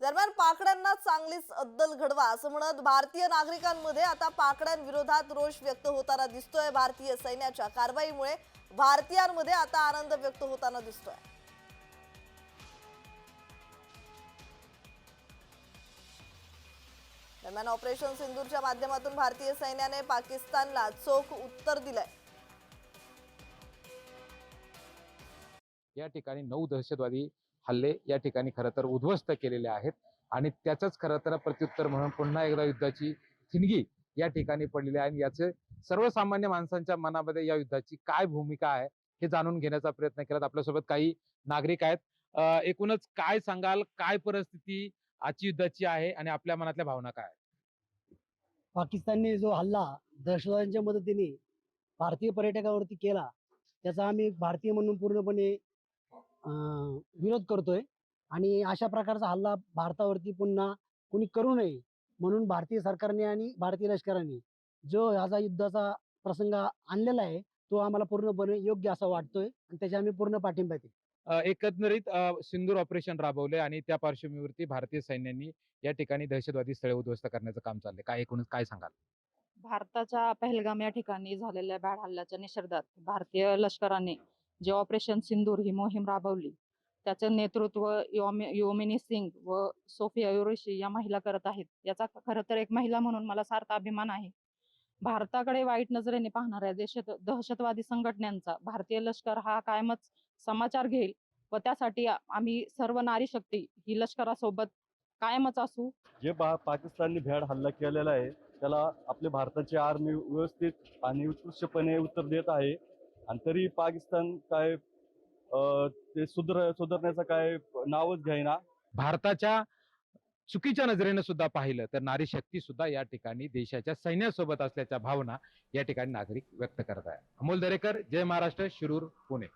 दरम्यान पाकड्यांना चांगलीच अद्दल घडवा असं म्हणत भारतीय नागरिकांमध्ये आता पाकड्यांविरोधात रोष व्यक्त होताना दिसतोय. भारतीय सैन्याच्या कारवाईमुळे भारतीयांमध्ये आता आनंद व्यक्त होताना दिसतोय. दरम्यान ऑपरेशन सिंदूरच्या माध्यमातून भारतीय सैन्याने पाकिस्तानला चोख उत्तर दिलंय. या ठिकाणी नऊ दहशतवादी हल्ले या ठिकाणी खरं तर उद्ध्वस्त केलेले आहेत. आणि त्याचंच खरं तर प्रत्युत्तर म्हणून पुन्हा एकदा युद्धाची थिणगी या ठिकाणी पडलेली आहे. आणि याचे सर्वसामान्य माणसांच्या मनामध्ये या युद्धाची काय भूमिका आहे हे जाणून घेण्याचा प्रयत्न केला आपल्यासोबत काही नागरिक आहेत. एकूणच काय सांगाल? काय परिस्थिती आजची युद्धाची आहे? आणि आपल्या मनातल्या भावना काय आहेत? पाकिस्तानने जो हल्ला दहशतवाद्यांच्या मदतीने भारतीय पर्यटकावरती केला त्याचा आम्ही भारतीय म्हणून पूर्णपणे विरोध करतोय आणि अशा प्रकारचा हल्ला भारतावरती पुन्हा कोणी करू नये म्हणून भारतीय सरकारने आणि भारतीय लष्कराने जो ह्याचा युद्धाचा प्रसंग आणलेला आहे तो आम्हाला पूर्णपणे योग्य असा वाटतोय आणि त्याचे आम्ही पूर्ण पाठिंबा देतो एकंदरीत सिंदूर ऑपरेशन राबवले आणि त्या पार्श्वभूमीवरती भारतीय सैन्यांनी या ठिकाणी दहशतवादी स्थळे उद्ध्वस्त करण्याचं काम चाललंय. काय एकूणच काय सांगाल? भारताच्या पहलगाम या ठिकाणी झालेल्या भ्याड हल्ल्याच्या निषेधात भारतीय लष्कराने जे ऑपरेशन सिंदूर ही मोहीम राबवली त्याचं नेतृत्व योमे- योमिनी सिंग व सोफिया युरेशी या महिला करत आहेत. याचा खरं तर एक महिला म्हणून मला सार्थ अभिमान आहे. भारताकडे वाईट नजरेने पाहणाऱ्या देशात दहशतवादी संघटनांचा भारतीय लष्कर हा कायमच समाचार घेईल व त्यासाठी आम्ही सर्व नारी शक्ती ही लष्करासोबत कायमच असू. जे पा पाकिस्तानने भ्याड हल्ला केलेला आहे त्याला आपले भारताची आर्मी व्यवस्थित आणि उत्कृष्टपणे उत्तर देत आहे. आणि तरी पाकिस्तान काय ते सुधर सुधारण्याचं काय नावच घेईना. भारताच्या चुकीच्या नजरेने सुद्धा पाहिलं तर नारी शक्ती सुद्धा या ठिकाणी देशाच्या सैन्यासोबत असल्याच्या भावना या ठिकाणी नागरिक व्यक्त करत आहे अमोल दरेकर जय महाराष्ट्र शिरूर पुणे.